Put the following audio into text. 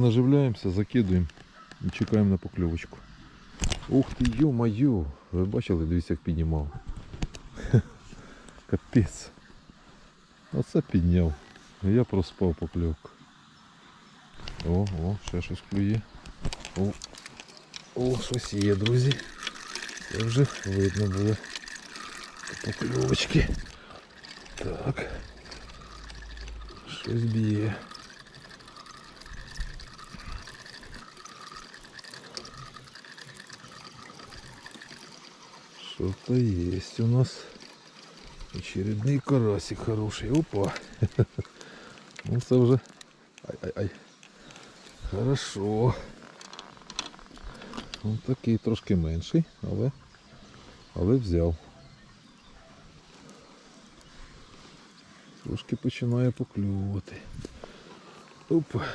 наживляємося, закидуємо і чекаємо на покльовочку. Ух ти, ю-маю! Ви бачили, дивіться, як піднімав. Капець. Оце підняв. А я проспав покльовку. О, о, ще щось клює. О, о, щось є, друзі. Це вже видно було. Покльовочки. Так. Щось б'є. Что-то есть у нас. Очередний карасик хороший. Опа. Ну це вже. Ай-ай-ай. Хорошо. Он такий трошки менший, але, але взяв. Трошки починає поклювати. Опа.